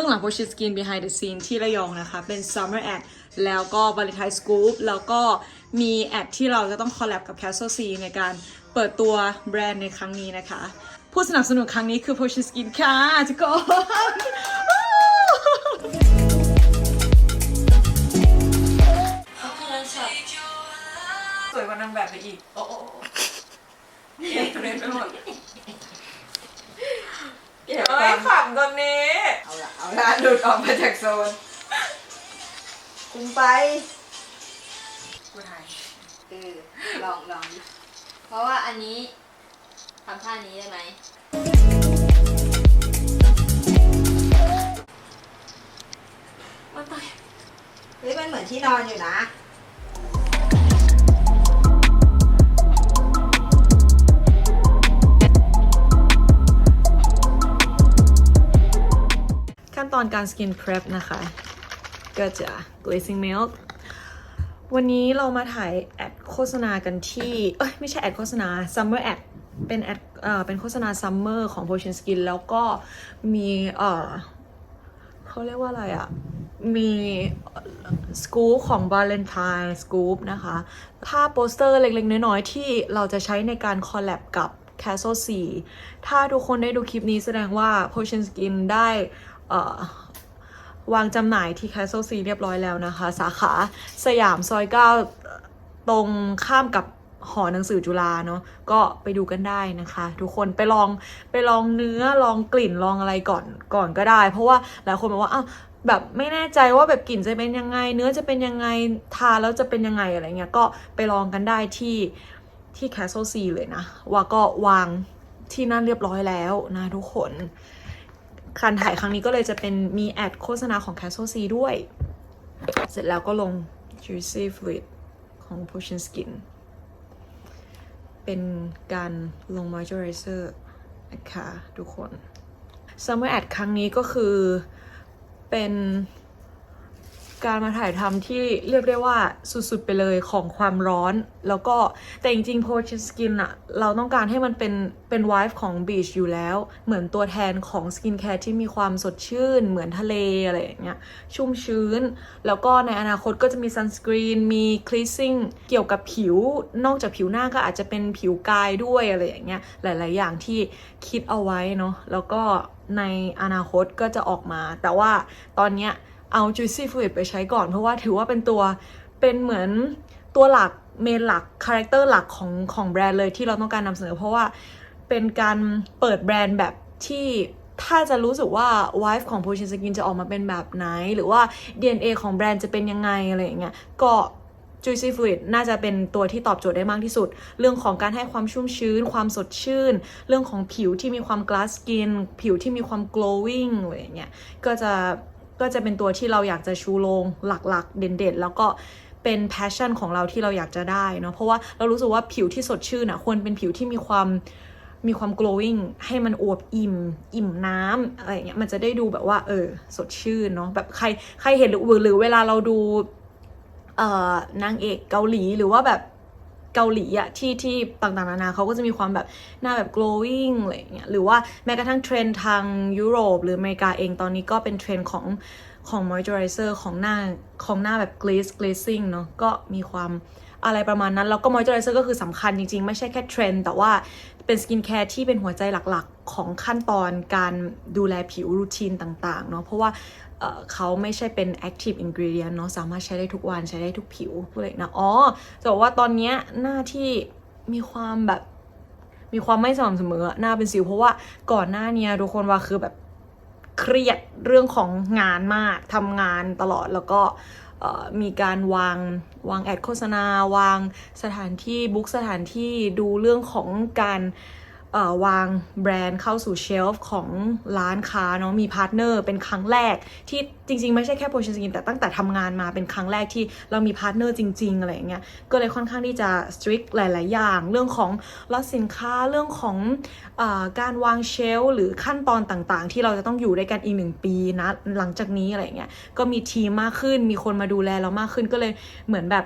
บื้องหลังโพชิสกิน behind the scene ที่ระยองนะคะ เป็น summer ad แล้วก็ Valentine Scoop แล้วก็มีแอดที่เราจะต้องคอลแลบกับ Castle C ในการเปิดตัวแบรนด์ในครั้งนี้นะคะ ผู้สนับสนุนครั้งนี้คือ Potion Skin ค่ะทุกคนสวยกว่านางแบบไปอีก โอ้โหเก่งเลยไปหมด เก็บเฮ้ควายมขำตอนนี้เอาละเอาละหลุดออกมาจากโซน คุมไปกูถ่ายเออลองลองดิเพราะว่าอันนี้ทำท่านี้ได้ไหมมาตายเฮ้ยมันเหมือนที่นอนอยู่นะ อนการ skin prep นะคะ ก็จะ glazing milk วันนี้เรามาถ่ายแอดโฆษณากันที่ เอ้ย ไม่ใช่แอดโฆษณา summer ad เป็นแอดเอ่อเป็นโฆษณา summer ของ Potion Skin แล้วก็มีเอ่อเขาเรียกว่าอะไรอะมีสกู๊ปของ Valentine Scoop นะคะ ภาพโปสเตอร์เล็กๆ น้อยๆ ที่เราจะใช้ในการคอลแลบกับ Castle C ถ้าทุกคนได้ดูคลิปนี้แสดงว่า Potion Skin ได้ วางจำหน่ายที่ Castle C เรียบร้อยแล้วนะคะ สาขาสยามซอย 9 ตรงข้ามกับหอหนังสือจุฬาเนาะก็ไปดูกันได้นะคะ ทุกคนไปลองไปลองเนื้อลองกลิ่นลองอะไรก่อนก่อนก็ได้ เพราะว่าหลายคนบอกว่าอ้าวแบบไม่แน่ใจว่าแบบกลิ่นจะเป็นยังไง เนื้อจะเป็นยังไงทาแล้วจะเป็นยังไงอะไรเงี้ยก็ไปลองกันได้ที่ที่ Castle C เลยนะ ว่าก็วางที่นั่นเรียบร้อยแล้วนะทุกคน การถ่ายครั้งนี้ก็เลยจะเป็นมีแอดโฆษณาของ Castle C ด้วย เสร็จแล้วก็ลง Juicy Fluid ของ Potion Skin เป็นการลง moisturizer นะคะทุกคน Summer Ad ครั้งนี้ก็คือเป็น การมาถ่ายทำที่เรียกได้ว่าสุดๆไปเลยของความร้อน แล้วก็แต่จริงๆ Potion Skin อะเราต้องการให้มันเป็นเป็นวายของ Beach อยู่แล้ว เหมือนตัวแทนของสกินแคร์ที่มีความสดชื่น เหมือนทะเลอะไรอย่างเงี้ยชุ่มชื้น แล้วก็ในอนาคตก็จะมีซันสกรีนมีคลีซิ่งเกี่ยวกับผิว นอกจากผิวหน้าก็อาจจะเป็นผิวกายด้วยอะไรอย่างเงี้ยหลาย ๆ อย่างที่คิดเอาไว้เนาะแล้วก็ในอนาคตก็จะออกมา แต่ว่าตอนเนี้ย เอา Juicy Fluid ไปใช้ก่อน เพราะว่าถือว่าเป็นตัวเป็นเหมือนตัวหลักเมนหลักคาแรคเตอร์หลักของของแบรนด์เลยที่เราต้องการนำเสนอ เพราะว่าเป็นการเปิดแบรนด์แบบที่ถ้าจะรู้สึกว่า wife ของ Potion Skin จะออกมาเป็นแบบไหน หรือว่า DNA ของแบรนด์จะเป็นยังไง อะไรอย่างเงี้ยก็ Juicy Fluid น่าจะเป็นตัวที่ตอบโจทย์ได้มากที่สุด เรื่องของการให้ความชุ่มชื้น ความสดชื่น เรื่องของผิวที่มีความ glass skin ผิวที่มีความ glowing อะไรอย่างเงี้ยก็จะ ก็จะเป็นตัวที่เราอยากจะชูโรงหลักๆ เด่นๆ แล้วก็เป็น passion ของเราที่เราอยากจะได้เนาะเพราะว่าเรารู้สึกว่าผิวที่สดชื่นอะควรเป็นผิวที่มีความมีความ glowing ให้มันอวบอิ่ม อิ่มน้ำอะไรเงี้ยมันจะได้ดูแบบว่า เออ สดชื่นเนาะแบบใครใครเห็นหรือหรือเวลาเราดู เอ่อนางเอกเกาหลีหรือว่าแบบ เกาหลีอะที่ที่ต่างๆนานาเขาก็จะมีความแบบหน้าแบบ glowing อะไรอย่างเงี้ยหรือว่าแม้กระทั่งเทรนทางยุโรป หรืออเมริกาเองตอนนี้ก็เป็นเทรนของของ moisturizer ของหน้าของหน้าแบบ glaze glazing เนาะก็มีความอะไรประมาณนั้น แล้วก็ moisturizer ก็คือสำคัญจริงๆ ไม่ใช่แค่เทรนแต่ว่าเป็นสกินแคร์ที่เป็นหัวใจหลัก ของขั้นตอนการดูแลผิวรูทีนต่างๆเนาะเพราะว่าเขาไม่ใช่เป็น active ingredient เนาะสามารถใช้ได้ทุกวันใช้ได้ทุกผิวเลยนะอ๋อจะบอกว่าตอนเนี้ยหน้าที่มีความแบบมีความไม่สม่ำเสมอหน้าเป็นสิว เพราะว่าก่อนหน้าเนี้ยทุกคนว่าคือแบบเครียดเรื่องของงานมากทำงานตลอดแล้วก็มีการวางวางแอดโฆษณา วางสถานที่บุ๊กสถานที่ดูเรื่องของการ วางแบรนด์เข้าสู่เชลฟ์ของร้านค้าเนาะมีพาร์ทเนอร์เป็นครั้งแรก ที่จริง ๆ ไม่ใช่แค่โพชั่นสกินแต่ตั้งแต่ทำงานมาเป็นครั้งแรกที่เรามีพาร์ทเนอร์จริง ๆ อะไรอย่างเงี้ยก็เลยค่อนข้างที่จะ strict หลาย ๆ อย่าง เรื่องของลดสินค้าเรื่องของอการวางเชลฟ์หรือขั้นตอนต่างๆ ที่เราจะต้องอยู่ด้วยกันอีกหนึ่งปีนะหลังจากนี้อะไรอย่างเงี้ยก็มีทีมมากขึ้นมีคนมาดูแลเรามากขึ้นก็เลยเหมือนแบบ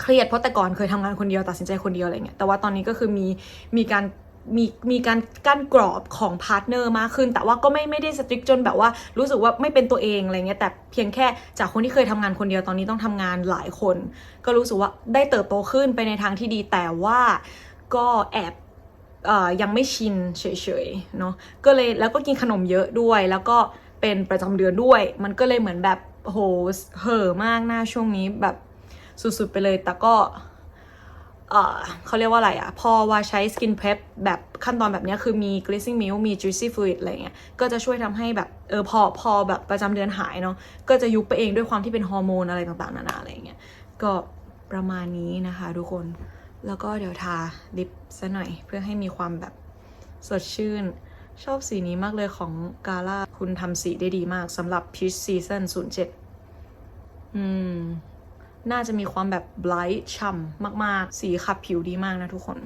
เครียดเพราะแต่ก่อนเคยทำงานคนเดียวตัดสินใจคนเดียวอะไรเงี้ยแต่ว่าตอนนี้ก็คือมีมีการ มีมีการกั้นกรอบของพาร์ทเนอร์มากขึ้น แต่ว่าก็ไม่ไม่ได้สตริกจนแบบว่ารู้สึกว่าไม่เป็นตัวเองอะไรเงี้ยแต่เพียงแค่จากคนที่เคยทำงานคนเดียวตอนนี้ต้องทำงานหลายคน ก็รู้สึกว่าได้เติบโตขึ้นไปในทางที่ดีแต่ว่าก็แอบยังไม่ชินเฉยๆเนาะก็เลยแล้วก็กินขนมเยอะด้วย แล้วก็เป็นประจำเดือนด้วย มันก็เลยเหมือนแบบโหเห่อะมากหน้าช่วงนี้แบบสุดๆไปเลย แต่ก็ เออเขาเรียกว่าอะไรอะพอว่าใช้ skin prep แบบขั้นตอนแบบนี้คือมี glistening milk มี juicy fluid อะไรเงี้ย ก็จะช่วยทำให้แบบเออพอพอแบบประจำเดือนหายเนาะ ก็จะยุบไปเองด้วยความที่เป็นฮอร์โมนอะไรต่างๆ นานาอะไรเงี้ย ก็ประมาณนี้นะคะทุกคน แล้วก็เดี๋ยวทาลิปซะหน่อยเพื่อให้มีความแบบสดชื่น ชอบสีนี้มากเลยของกาล่าคุณทำสีได้ดีมากสำหรับ Peach Season 07อืม น่าจะมีความแบบ bright ฉ่ำมากๆ สีขับผิวดีมากนะทุกคน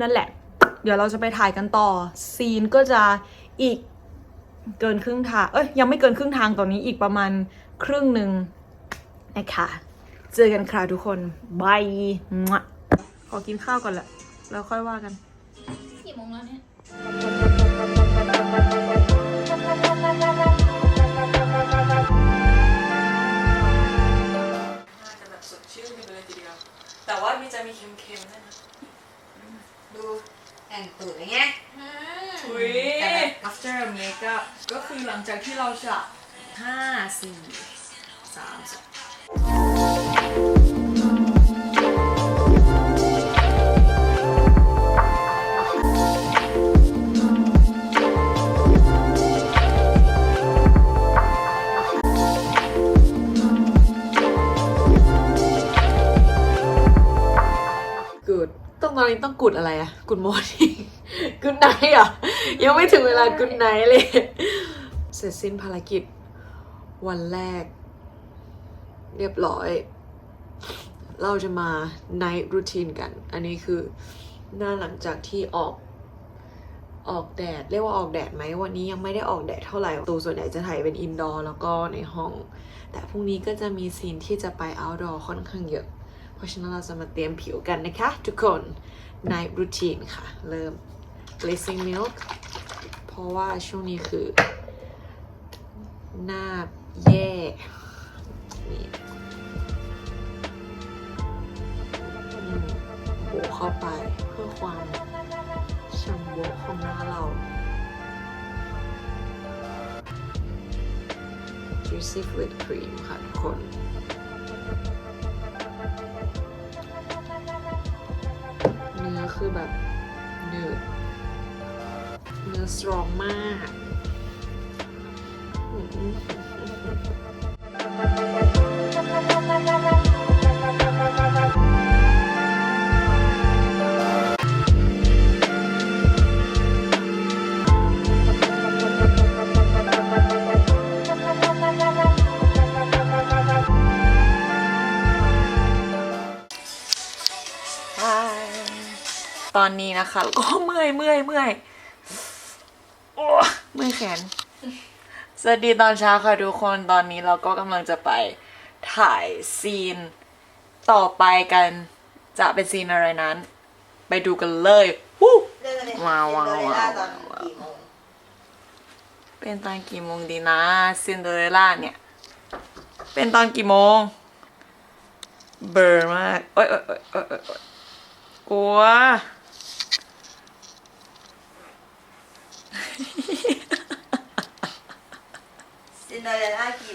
นั่นแหละ เดี๋ยวเราจะไปถ่ายกันต่อ ซีนก็จะอีกเกินครึ่งทาง เอ้ยยังไม่เกินครึ่งทางตอนนี้อีกประมาณครึ่งหนึ่งนะคะเจอกันค่ะทุกคนบายขอกินข้าวก่อนแหละแล้วค่อยว่ากันกี่โมงแล้วเนี่ย ชื่นไปเลยทีเดียว แต่ว่ามีจะมีเค็มๆด้วยนะดูแต่งตูดอะไรเงอุ้ยแต่แบบ after makeup ก็คือหลังจากที่เราจะห้าสี่สามสอง นนี้ต้องกุดอะไรอะกุดมอร์นิ่งกุดไนท์อะ ยังไม่ถึงเวลากุดไนท์เลย เสร็จสิ้นภารกิจ วันแรก เรียบร้อย เราจะมา night routine กัน อันนี้คือหน้าหลังจากที่ออกออกแดด เรียกว่าออกแดดไหมวันนี้ยังไม่ได้ออกแดดเท่าไหร่ตูส่วนใหญ่จะถ่ายเป็นอินดอร์แล้วก็ในห้อง แต่พรุ่งนี้ก็จะมีซีนที่จะไป outdoor ค่อนข้างเยอะเพ ราะฉะนั้นเราจะมาเตรียมผิวกันนะคะ ทุกคน night routine ค่ะ เริ่ม glazing milk เพราะว่าช่วงนี้คือ หน้าแย่นี่โบเข้าไปเพื่อความฉ่ำโบของหน้าเรา juicy fluid cream ค่ะทุกคน แบบหนืดเนื้อสตรองมาก ตอนนี้นะคะแล้วก็เมื่อยเมื่อยเมื่อยโอ้เมื่อยแขน สวัสดีตอนเช้าค่ะทุกคนตอนนี้เราก็กำลังจะไปถ่ายซีนต่อไปกันจะเป็นซีนอะไรนั้น ไปดูกันเลยวู้เรื่องอะไรว้าวว้าวเรื่องว้าวตอนกี่โมงเป็นตอนกี่โมงดีนะซินเดอเรลล่าเนี่ย เป็นตอนกี่โมง เบอร์มาก โอ๊ยโอ๊ยโอ๊ยโอ๊ยโอ๊ยโอ๊ยกลัว ซินเดอเรลล่ากี่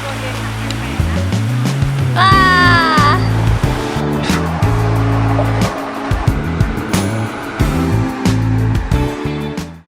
โมงเดี๋ยวมึงจะเข้ามาอ๋อไม่บาย